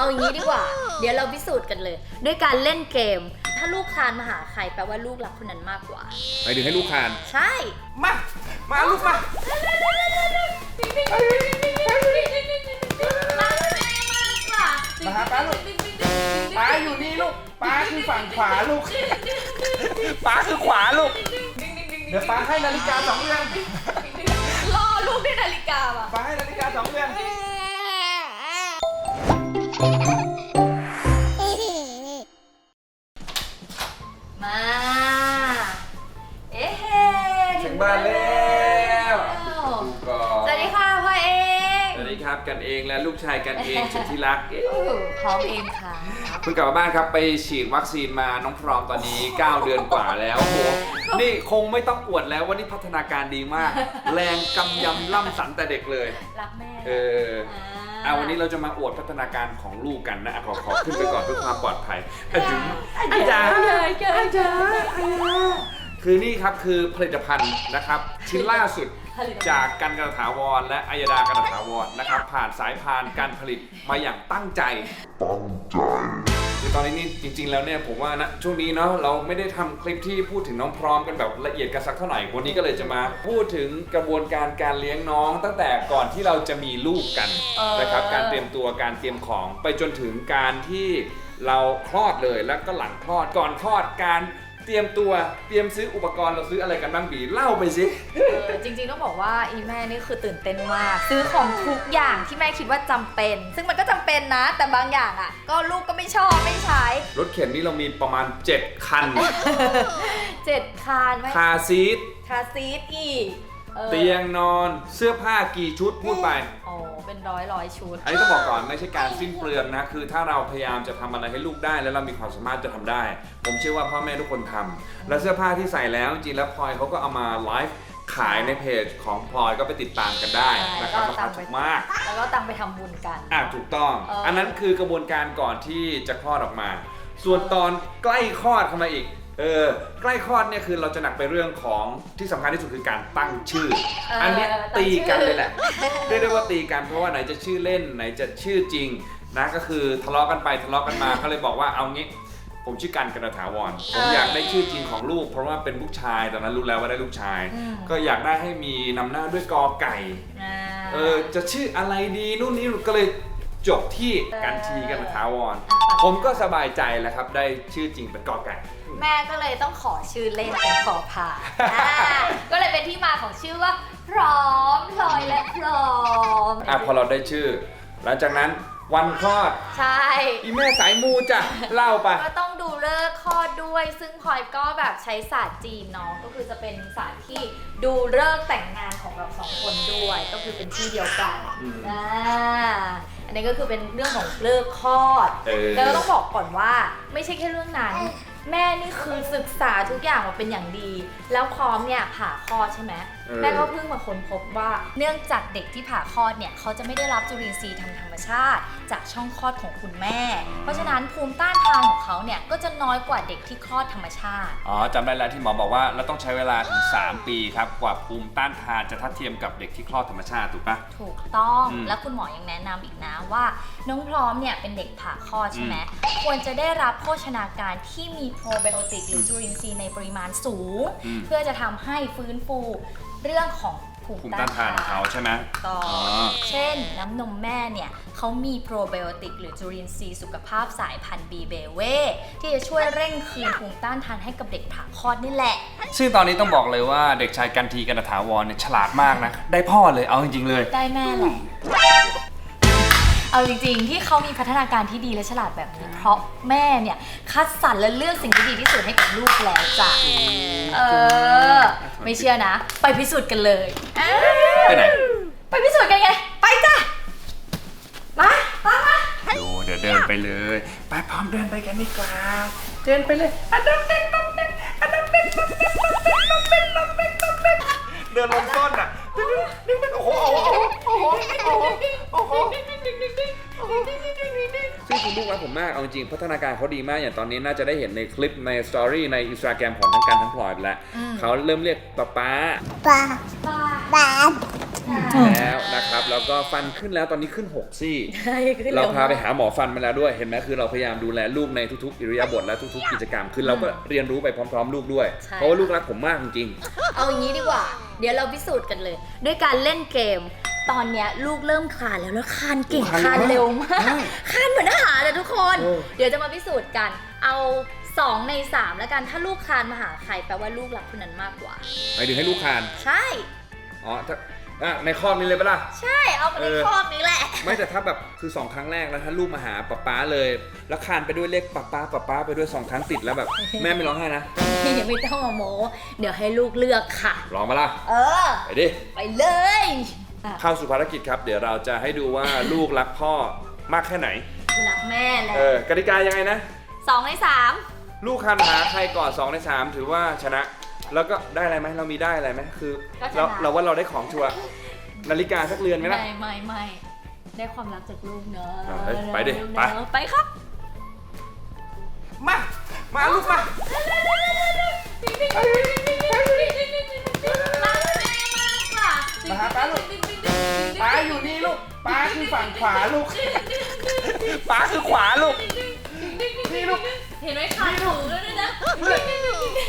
เอาอย่างนี้ดีกว่า เดี๋ยวเราพิสูจน์กันเลย ด้วยการเล่นเกม ถ้าลูกคลานมาหาใครแปลว่าลูกรักคนนั้นมากกว่า ไปถึงให้ลูกคาน ใช่ มา มาลูกมา มาหาป้าลูก ป้าอยู่นี่ลูก ป้าคือฝั่งขวาลูก ป้าคือขวาลูก เดี๋ยวป้าให้นาฬิกาสองเรือนรอลูกด้วยนาฬิกาว่ะ ป้าให้นาฬิกาสองเรือน มา เอ๊ะถึงบ้านแล้วดูก่อนสวัสดีค่ะพ่อเองสวัสดีครับกันเองและลูกชายกันเองสุดที่รักเอ๊ะพร้อมเองค่ะ เพิ่งกลับมาบ้านครับไปฉีดวัคซีนมาน้องพร้อมตอนนี้ 9 เดือนกว่าแล้วโอ้โหนี่คงไม่ต้องอวดแล้วว่านี่พัฒนาการดีมาก แรงกำยำล่ำสันแต่เด็กเลย รักแม่เออเอาวันนี้เราจะมาอวดพัฒนาการของลูกกันนะอะขอขอขึ้นไปก่อนเพื่อความปลอดภัยอาจารย์อาจารย์อาจารย์คือนี่ครับคือผลิตภัณฑ์นะครับชิ้นล่าสุดจากกันกระถาวรและอัยดากันถาวรนะครับ ผ่านสายพานการผลิตมาอย่างตั้งใจคือ ตอนนี้นี่จริง ๆ แล้วเนี่ยผมว่านะช่วงนี้เนาะเราไม่ได้ทำคลิปที่พูดถึงน้องพร้อมกันแบบละเอียดกันสักเท่าไหร่ วันนี้ก็เลยจะมาพูดถึงกระบวนการการเลี้ยงน้อง ตั้งแต่ก่อนที่เราจะมีลูกกันเออ นะครับการเตรียมตัวการเตรียมของไปจนถึงการที่เราคลอดเลยแล้วก็หลังคลอดก่อนคลอดการเตรียมตัวเตรียมซื้ออุปกรณ์เราซื้ออะไรกันบ้างบีเล่าไปสิ เออจริงๆต้องบอกว่าอีแม่นี่คือตื่นเต้นมาก ซื้อของทุกอย่างที่แม่คิดว่าจำเป็น ซึ่งมันก็จำเป็นนะ แต่บางอย่างอะ ก็ลูกก็ไม่ชอบไม่ใช้รถเข็นนี่เรามีประมาณ 7 คัน เจ็ดคานไม่คาร์ซีทคาซีทอีกออ เตียงนอนเสื้อผ้ากี่ชุดพูดไปโอ้เป็นร้อยร้อยชุด อันนี้ต้องบอกก่อนไม่ใช่การสิ้นเปลืองนะ คือถ้าเราพยายามจะทำอะไรให้ลูกได้ แล้วเรามีความสามารถจะทำได้ ผมเชื่อว่าพ่อแม่ทุกคนทำและเสื้อผ้าที่ใส่แล้วจริงๆแล้วพลอยเขาก็เอามาไลฟ์ขายในเพจของพลอยก็ไปติดตามกันได้นะครับราคาถูกมาก แล้วก็ตังไปทำบุญกัน อะถูกต้อง เอออั อันนั้นคือกระบวนการก่อนที่จะคลอดออกมา ส่วนตอนใกล้คลอดเข้ามาอีก เออใกล้คลอดเนี่ยคือเราจะหนักไปเรื่องของที่สำคัญที่สุดคือการตั้งชื่อ เอออัอันเนี้ยตั้งตีกันชื่อเลยแหละเรียกได้ว่าตีกันเพราะว่าไหนจะชื่อเล่นไหนจะชื่อจริงนะก็คือทะเลาะกันไปทะเลาะกันมาก็เลยบอกว่าเอางี้ ผมชื่อกันกระถาวรผมอยากได้ชื่อจริงของลูก เพราะว่าเป็นลูกชายตอนนั้นรู้แล้วว่าได้ลูกชาย อืม ก็อยากได้ให้มีนำหน้าด้วยกอไก่ อ่า เออจะชื่ออะไรดีนู่นนี่ก็เลยจบที่กันทีกันถาวรอะผมก็สบายใจแล้วครับ ได้ชื่อจริงเป็นกอไก่ แม่ก็เลยต้องขอชื่อเล่นเป็นพอพานอ่าก็เลยเป็นที่มาของชื่อว่า พร้อมพลอยและพร้อม อะพอเราได้ชื่อ หลังจากนั้นวันคลอด ใช่ อีแม่สายมูจ้ะ เล่าไป ก็ต้องดูเลิกษ์คลอดด้วย ซึ่งพลอยก็แบบใช้ศาสตร์จีนเนาะ ก็คือจะเป็นศาสตร์ที่ดูเลิกษ์แต่งงานของเราสองคนด้วย ก็คือเป็นที่เดียวกันอืม อ่าอันนี้ก็คือเป็นเรื่องของเลิกษ์คลอด เออ แล้วก็ต้องบอกก่อนว่าไม่ใช่แค่เรื่องนั้น แม่นี่คือศึกษาทุกอย่างมาเป็นอย่างดี แล้วพร้อมเนี่ยผ่าคลอดใช่ไหม แม่ก็เพิ่งมาค้นพบว่าเนื่องจากเด็กที่ผ่าคลอดเนี่ยเขาจะไม่ได้รับจุลินทรีย์ทางธรรมชาติ จากช่องคลอดของคุณแม่ เพราะฉะนั้นภูมิต้านทานของเขาเนี่ยก็จะน้อยกว่าเด็กที่คลอดธรรมชาติ อ๋อจำได้แล้วที่หมอบอกว่าเราต้องใช้เวลาถึง3ปีครับกว่าภูมิต้านทานจะทัดเทียมกับเด็กที่คลอดธรรมชาติถูกปะ ถูกต้องอืมและคุณหมอยังแนะนำอีกนะว่า น้องพร้อมเนี่ยเป็นเด็กผ่าคลอดใช่ไหมควรจะได้รับโภชนาการที่มีโปรไบโอติกหรือจุลินทรีย์ในปริมาณสูง อืม เพื่อจะทำให้ฟื้นฟูเรื่องของภูมิภูมิต้าต้านนทานของเขาใช่ไหมต่อออเช่นน้ำนมแม่เนี่ยเขามีโปรไบโอติกหรือจุลินทรีย์สุขภาพสายพันธุ์บีเบเวที่จะช่วยเร่งคืนภูมิต้านทานให้กับเด็กผ่าคลอดนี่แหละ ซึ่งตอนนี้ต้องบอกเลยว่าเด็กชายกันทีกันถาวรเนี่ยฉลาดมากนะ ได้พ่อเลยเอาจริงๆเลย ได้แม่แหละ เอาจริงๆ ที่เขามีพัฒนาการที่ดีและฉลาดแบบนี้ เพราะแม่เนี่ย คัดสรรและเลือกสิ่งที่ดีที่สุดให้กับลูกแล้วจ้ะเออ ไม่เชื่อนะ ไปพิสูจน์กันเลยอะไปไหน ไปพิสูจน์กันไง ไปจ้ะ มาตามมาดูเดี๋ยวเดินไปเลย ไปพร้อมเดินไปกันดีกว่า เดินไปเลยอันดับเด็กดับเด็กอันดับเด็กดับเด็กดับเด็กดับเด็กดับเด็กดับเด็กเดินลงต้นอะดึงดึงดึงโอ้โห โอ้โห โอ้โห โอ้โหโอ้โห ซึ่งคุณลูกรักผมมาก เอาจริงพัฒนาการเขาดีมาก อย่างตอนนี้น่าจะได้เห็นในคลิปในสตอรี่ในอินสตาแกรมของทั้งกันทั้งพลอยไปแล้วเขาเริ่มเรียกป๊าป๊า Ba ป้า ba แล้วนะครับแล้วก็ฟันขึ้นแล้วตอนนี้ขึ้น 6 ซี่ ใช่ขึ้นเราร็วพาไปมกหาหมอฟันมาแล้วด้วยเห็นไหมคือเราพยายามดูแลลูกในทุกๆ อิริยาบถและทุกๆกิจกรรมคือเราก็เรียนรู้ไปพร้อม ๆ ลูกด้วยใช่เพราะว่าลูกรักผมมากจริงเอาอย่างนี้ดีกว่า เดี๋ยวเราพิสูจน์กันเลย ด้วยการเล่นเกม ตอนเนี้ยลูกเริ่มคลานแล้วแล้วคลานเก่งคลานคลานเร็เร็ววมามากกคลานเหมือนอาหารเลยทุกคนเออเดี๋ยวจะมาพิสูจน์กัน เอา2ใน3แล้วกันถ้าลูกคลานมาหาใครแปลว่าลูกรักคนนั้นมากกว่าๆหมายถึงให้ลูกคาน ใช่ อ๋อถ้าอะในคอกนี้เลยปะล่ะ ใช่เอามาในเออคอกนี้แหละ ไม่แต่ถ้าแบบคือสองครั้งแรกแล้วถ้าลูกมาหาป๊าป๊าเลย แล้วคานไปด้วยเลขป๊าป๊าป๊าป๊าไปด้วยสองครั้งติดแล้วแบบ แม่ไม่ร้องไห้นะไม่ต้องมาโม เดี๋ยวให้ลูกเลือกค่ะ ร้องมาล่ะ เออ ไปดิ ไปเลยอะ เข้าสู่ภารกิจครับ เดี๋ยวเราจะให้ดูว่าลูกรักพ่อมากแค่ไหน รักแม่แหละเออกติกายังไงนะ สองในสามลูกคันหาใครก่อน2ใน3 ถือว่าชนะ แล้วก็ได้อะไรไหมเรามีได้อะไรไหมคือเราเราว่าเราได้ของชัวร์นาฬิกาสักเรือนไหมล่ะ ไม่ไม่ไม่ได้ความรักจากลูกเนอะอะเฮ้ยไปดิลูกไป เนอะไปครับมา มาลูกมา มาหาป้าลูกป้าอยู่นี่ลูกป้าคือฝั่งขวาลูกป้าคือขวาลูก นี่ลูกเห็นไหมขาถูแล้วด้วยนะ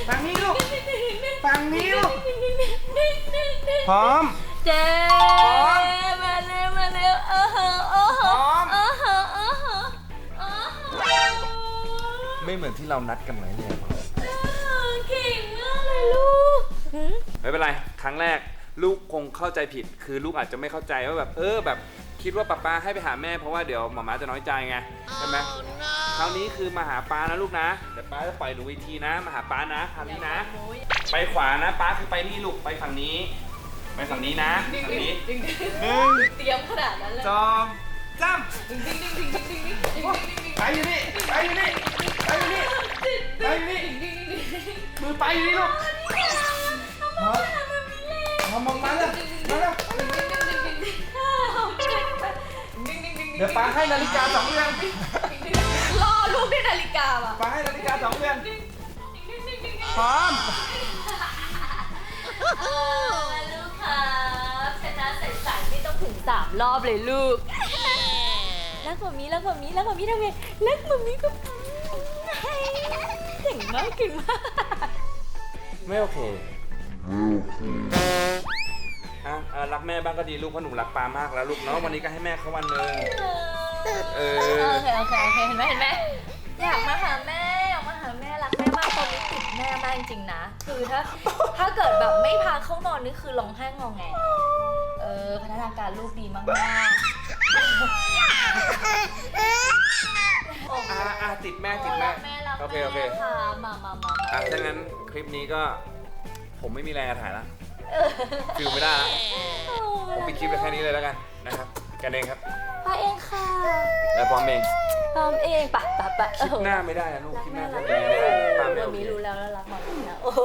ฝั่งนี้ลูกฝั่งนี้ลูกพร้อมเจ๊มาเร็วมาเร็วเออเหอะเออเหพร้อะอมเออเหอะเออเหอะเออเหอะไม่เหมือนที่เรานัดกันไว้เลยเก่งมากเลยลูกหืมไม่เป็นไร ครั้งแรก ลูกคงเข้าใจผิด คือลูกอาจจะไม่เข้าใจว่าแบบ เออแบบคิดว่าป๊าป๊าให้ไปหาแม่เพราะว่าเดี๋ยวหมาม้าจะน้อยใจไงใช่ไหมคราวนี้คือมาหาป๊านะลูกนะเดี๋ยวป๊าจะปล่อยหนูอีกทีนะ มาหาป๊านะคราวนี้นะ ไปขวานะป๊าคือไปนี่ลูกไปฝั่งนี้ ไปฝั่งนี้นะฝั่งนี้หนึ่งเตรียมขนาดนั้นเลยสองสามไปอยู่นี่ไปอยู่นี่ไปอยู่นี่ไปอยู่นี่มือไปอยู่นี่ลูก มามองมาเลยมาเลยเดี๋ยวป๊าให้นาฬิกาสองเรือนรอลูกด้วยนาฬิกาว่ะป๊าให้นาฬิกาสองเรือนพร้อมลูกครับชนะใส่ๆไม่ต้องถึงสามรอบเลยลูกรักกว่ามีรักกว่ามีรักกว่ามีทำไงรักกว่ามีก็เก่งมากเก่งมาก ไม่โอเค อะเออรักแม่บ้างก็ดีลูกเพราะหนูรักปามากแล้วลูกเนาะวันนี้ก็ให้แม่เขาวันหนึ่งเออ โอเคโอเคโอเคเห็นไหมเห็นไหมอยากมาหาแม่อยากมาหาแม่รักแม่มากตอนนี้ติดแม่มากจริงๆนะ คือถ้าถ้าเกิดแบบไม่พาเข้านอนนี่คือร้องไห้งอแงเออพัฒนาการลูกดีมากๆอะอะติดแม่ติดแม่รักแม่รักโอเคแม่โอเคค่ะมามามาอะถ้างั้นคลิปนี้ก็ ผมไม่มีแรงจะถ่ายละฟิลไม่ได้ละผมปิดคลิปไปแค่นี้เลยแล้วกันนะครับ กันเองครับพาเองค่ะแล้วพร้อมเองพร้อมเองปะปะปะคลิปหน้าไม่ได้นะลูกรักคลิปหแม่น้ารักทำแม่ไม่ได้ปาไม่วัโอนเคนี้รู้แล้วแล้วรักมาแล้วโอ้โห